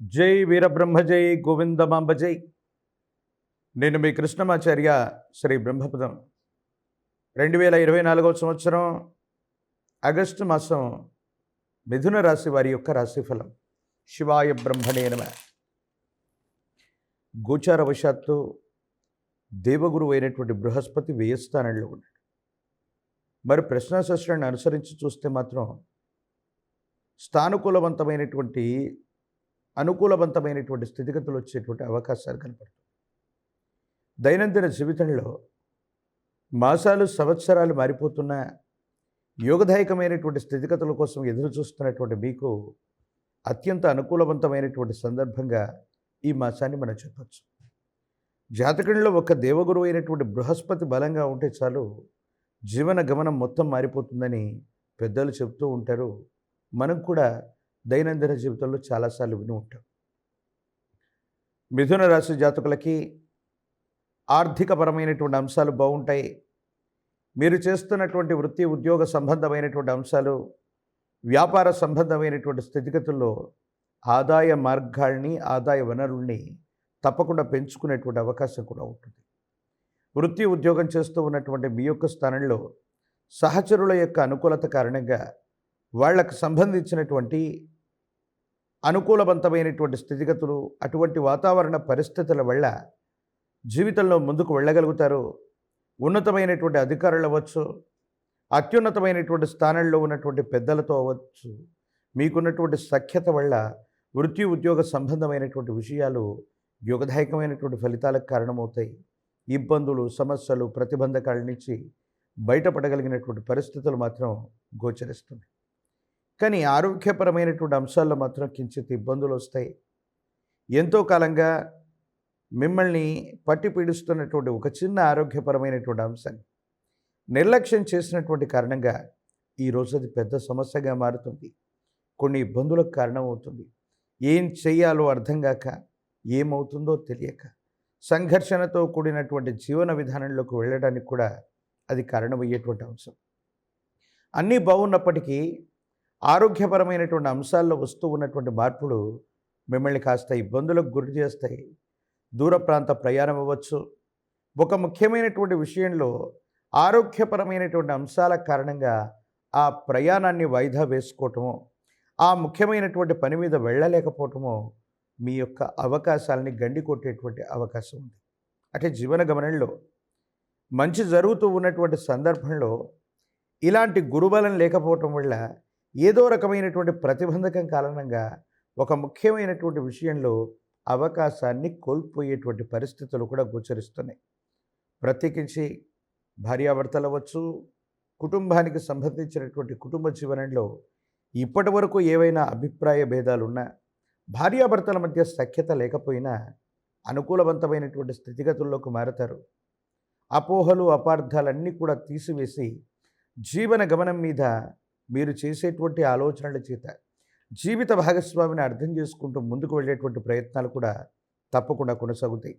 జై వీరబ్రహ్మ జై గోవిందమాంబ జై. నేను మీ కృష్ణమాచార్య శ్రీ బ్రహ్మపదం. రెండు వేల ఇరవై నాలుగవ సంవత్సరం ఆగస్టు మాసం మిథున రాశి వారి యొక్క రాశిఫలం శివాయ బ్రహ్మణే నమ. గోచారవశాత్తు దేవగురు అయినటువంటి బృహస్పతి వ్యయస్థానంలో ఉన్నాడు. మరి ప్రశ్నాశాస్త్రాన్ని అనుసరించి చూస్తే మాత్రం స్థానుకూలవంతమైనటువంటి అనుకూలవంతమైనటువంటి స్థితిగతులు వచ్చేటువంటి అవకాశాలు కనపడుతుంది దైనందిన జీవితంలో మాసాలు సంవత్సరాలు మారిపోతున్న యోగదాయకమైనటువంటి స్థితిగతుల కోసం ఎదురు చూస్తున్నటువంటి మీకు అత్యంత అనుకూలవంతమైనటువంటి సందర్భంగా ఈ మాసాన్ని మనం చెప్పచ్చు. జాతకంలో ఒక దేవగురు అయినటువంటి బృహస్పతి బలంగా ఉంటే చాలు జీవన గమనం మొత్తం మారిపోతుందని పెద్దలు చెబుతూ ఉంటారు. మనం కూడా దైనందిన జీవితంలో చాలాసార్లు విని ఉంటాం. మిథున రాశి జాతకులకి ఆర్థికపరమైనటువంటి అంశాలు బాగుంటాయి. మీరు చేస్తున్నటువంటి వృత్తి ఉద్యోగ సంబంధమైనటువంటి అంశాలు వ్యాపార సంబంధమైనటువంటి స్థితిగతుల్లో ఆదాయ మార్గాల్ని ఆదాయ వనరుల్ని తప్పకుండా పెంచుకునేటువంటి అవకాశం కూడా ఉంటుంది. వృత్తి ఉద్యోగం చేస్తూ ఉన్నటువంటి మీ యొక్క స్థానంలో సహచరుల యొక్క అనుకూలత కారణంగా వాళ్ళకు సంబంధించినటువంటి అనుకూలవంతమైనటువంటి స్థితిగతులు అటువంటి వాతావరణ పరిస్థితుల వల్ల జీవితంలో ముందుకు వెళ్ళగలుగుతారు. ఉన్నతమైనటువంటి అధికారులు అవ్వచ్చు అత్యున్నతమైనటువంటి స్థానంలో ఉన్నటువంటి పెద్దలతో అవ్వచ్చు. మీకున్నటువంటి సఖ్యత వల్ల వృత్తి ఉద్యోగ సంబంధమైనటువంటి విషయాలు యోగదాయకమైనటువంటి ఫలితాలకు కారణమవుతాయి. ఇబ్బందులు సమస్యలు ప్రతిబంధకాల నుంచి బయటపడగలిగినటువంటి పరిస్థితులు మాత్రం గోచరిస్తున్నాయి. కానీ ఆరోగ్యపరమైనటువంటి అంశాల్లో మాత్రం కించిత్ ఇబ్బందులు వస్తాయి. ఎంతో కాలంగా మిమ్మల్ని పట్టి పీడిస్తున్నటువంటి ఒక చిన్న ఆరోగ్యపరమైనటువంటి అంశం నిర్లక్ష్యం చేసినటువంటి కారణంగా ఈరోజు అది పెద్ద సమస్యగా మారుతుంది. కొన్ని ఇబ్బందులకు కారణమవుతుంది. ఏం చేయాలో అర్థం కాక ఏమవుతుందో తెలియక సంఘర్షణతో కూడినటువంటి జీవన విధానంలోకి వెళ్ళడానికి కూడా అది కారణమయ్యేటువంటి అంశం. అన్నీ బాగున్నప్పటికీ ఆరోగ్యపరమైనటువంటి అంశాల్లో వస్తూ ఉన్నటువంటి మార్పులు మిమ్మల్ని కాస్త ఇబ్బందులకు గురి చేస్తాయి. దూర ప్రాంత ప్రయాణం అవ్వచ్చు. ఒక ముఖ్యమైనటువంటి విషయంలో ఆరోగ్యపరమైనటువంటి అంశాల కారణంగా ఆ ప్రయాణాన్ని వాయిదా వేసుకోవటము ఆ ముఖ్యమైనటువంటి పని మీద వెళ్ళలేకపోవటము మీ యొక్క అవకాశాలని గండి కొట్టేటువంటి అవకాశం ఉంది. అంటే జీవన గమనంలో మంచి జరుగుతూ ఉన్నటువంటి సందర్భంలో ఇలాంటి గురుబలం లేకపోవటం వల్ల ఏదో రకమైనటువంటి ప్రతిబంధకం కారణంగా ఒక ముఖ్యమైనటువంటి విషయంలో అవకాశాన్ని కోల్పోయేటువంటి పరిస్థితులు కూడా గోచరిస్తున్నాయి. ప్రత్యేకించి భార్యాభర్తలు అవ్వచ్చు కుటుంబానికి సంబంధించినటువంటి కుటుంబ జీవనంలో ఇప్పటి వరకు ఏవైనా అభిప్రాయ భేదాలున్నా భార్యాభర్తల మధ్య సఖ్యత లేకపోయినా అనుకూలవంతమైనటువంటి స్థితిగతుల్లోకి మారతారు. అపోహలు అపార్థాలన్నీ కూడా తీసివేసి జీవన గమనం మీద మీరు చేసేటువంటి ఆలోచనల చేత జీవిత భాగస్వామిని అర్థం చేసుకుంటూ ముందుకు వెళ్ళేటువంటి ప్రయత్నాలు కూడా తప్పకుండా కొనసాగుతాయి.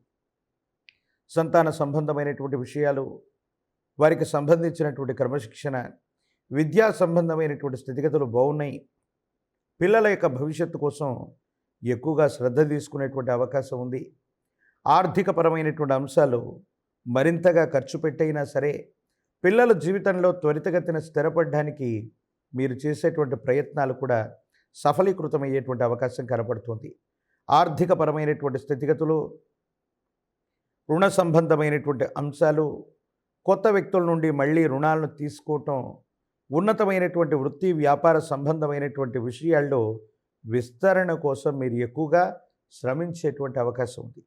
సంతాన సంబంధమైనటువంటి విషయాలు వారికి సంబంధించినటువంటి క్రమశిక్షణ విద్యా సంబంధమైనటువంటి స్థితిగతులు బాగున్నాయి. పిల్లల యొక్క భవిష్యత్తు కోసం ఎక్కువగా శ్రద్ధ తీసుకునేటువంటి అవకాశం ఉంది. ఆర్థికపరమైనటువంటి అంశాలు మరింతగా ఖర్చు పెట్టైనా సరే పిల్లల జీవితంలో త్వరితగతిన స్థిరపడడానికి మీరు చేసేటువంటి ప్రయత్నాలు కూడా సఫలీకృతమయ్యేటువంటి అవకాశం కనపడుతుంది. ఆర్థికపరమైనటువంటి స్థితిగతులు రుణ సంబంధమైనటువంటి అంశాలు కొత్త వ్యక్తుల నుండి మళ్ళీ రుణాలను తీసుకోవటం ఉన్నతమైనటువంటి వృత్తి వ్యాపార సంబంధమైనటువంటి విషయాల్లో విస్తరణ కోసం మీరు ఎక్కువగా శ్రమించేటువంటి అవకాశం ఉంది.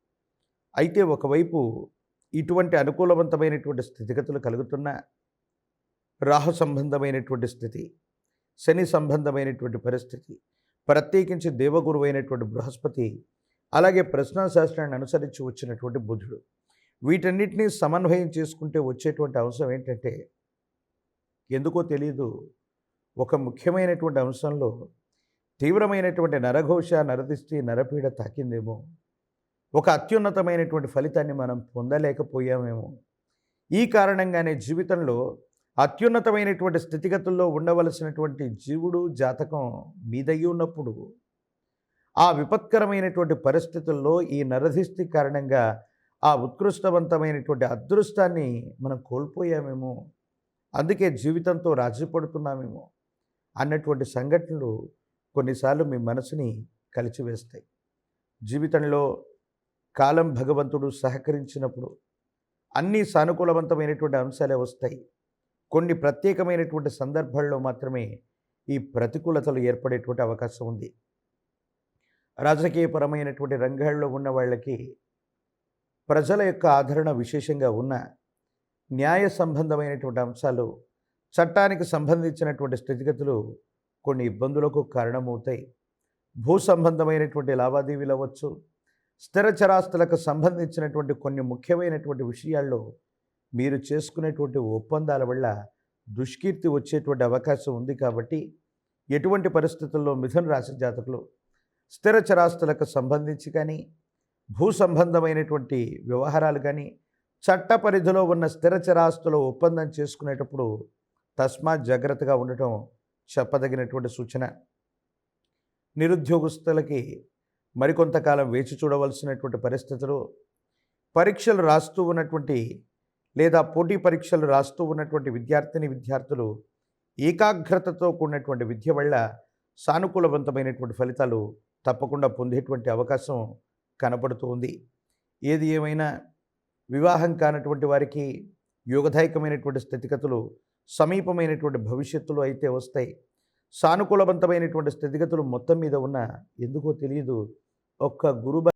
అయితే ఒకవైపు ఇటువంటి అనుకూలవంతమైనటువంటి స్థితిగతులు కలుగుతున్న రాహు సంబంధమైనటువంటి స్థితి శని సంబంధమైనటువంటి పరిస్థితి ప్రత్యేకించి దేవగురు అయినటువంటి బృహస్పతి అలాగే ప్రశ్నాశాస్త్రాన్ని అనుసరించి వచ్చినటువంటి బుధుడు. వీటన్నిటినీ సమన్వయం చేసుకుంటే వచ్చేటువంటి అంశం ఏంటంటే ఎందుకో తెలియదు ఒక ముఖ్యమైనటువంటి అంశంలో తీవ్రమైనటువంటి నరఘోష నరదిష్టి నరపీడ తాకిందేమో. ఒక అత్యున్నతమైనటువంటి ఫలితాన్ని మనం పొందలేకపోయామేమో. ఈ కారణంగానే జీవితంలో అత్యున్నతమైనటువంటి స్థితిగతుల్లో ఉండవలసినటువంటి జీవుడు జాతకం మీదయ్యి ఉన్నప్పుడు ఆ విపత్కరమైనటువంటి పరిస్థితుల్లో ఈ నరధిష్టి కారణంగా ఆ ఉత్కృష్టవంతమైనటువంటి అదృష్టాన్ని మనం కోల్పోయామేమో. అందుకే జీవితంతో రాజీ పడుతున్నామేమో అన్నటువంటి సంఘటనలు కొన్నిసార్లు మీ మనసుని కలిచివేస్తాయి. జీవితంలో కాలం భగవంతుడు సహకరించినప్పుడు అన్ని సానుకూలవంతమైనటువంటి అంశాలే వస్తాయి. కొన్ని ప్రత్యేకమైనటువంటి సందర్భాల్లో మాత్రమే ఈ ప్రతికూలతలు ఏర్పడేటువంటి అవకాశం ఉంది. రాజకీయపరమైనటువంటి రంగాల్లో ఉన్న వాళ్ళకి ప్రజల యొక్క ఆదరణ విశేషంగా ఉన్న న్యాయ సంబంధమైనటువంటి అంశాలు చట్టానికి సంబంధించినటువంటి స్థితిగతులు కొన్ని ఇబ్బందులకు కారణమవుతాయి. భూ సంబంధమైనటువంటి లావాదేవీలు అవ్వచ్చు స్థిర చరాస్తులకు సంబంధించినటువంటి కొన్ని ముఖ్యమైనటువంటి విషయాల్లో మీరు చేసుకునేటువంటి ఒప్పందాల వల్ల దుష్కీర్తి వచ్చేటువంటి అవకాశం ఉంది కాబట్టి ఎటువంటి పరిస్థితుల్లో మిథున రాశి జాతకులు స్థిర చరాస్తులకు సంబంధించి కానీ భూ సంబంధమైనటువంటి వ్యవహారాలు కానీ చట్ట పరిధిలో ఉన్న స్థిర చరాస్తుల ఒప్పందం చేసుకునేటప్పుడు తస్మాత్ జాగ్రత్తగా ఉండటం చెప్పదగినటువంటి సూచన. నిరుద్యోగస్తులకి మరికొంతకాలం వేచి చూడవలసినటువంటి పరిస్థితులు పరీక్షలు రాస్తూ ఉన్నటువంటి లేదా పోటీ పరీక్షలు రాస్తూ ఉన్నటువంటి విద్యార్థిని విద్యార్థులు ఏకాగ్రతతో కూడినటువంటి విద్య వల్ల సానుకూలవంతమైనటువంటి ఫలితాలు తప్పకుండా పొందేటువంటి అవకాశం కనపడుతూ ఉంది. ఏది ఏమైనా వివాహం కానటువంటి వారికి యోగదాయకమైనటువంటి స్థితిగతులు సమీపమైనటువంటి భవిష్యత్తులో అయితే వస్తాయి. సానుకూలవంతమైనటువంటి స్థితిగతులు మొత్తం మీద ఉన్న ఎందుకో తెలియదు. ఒక్క గురుబ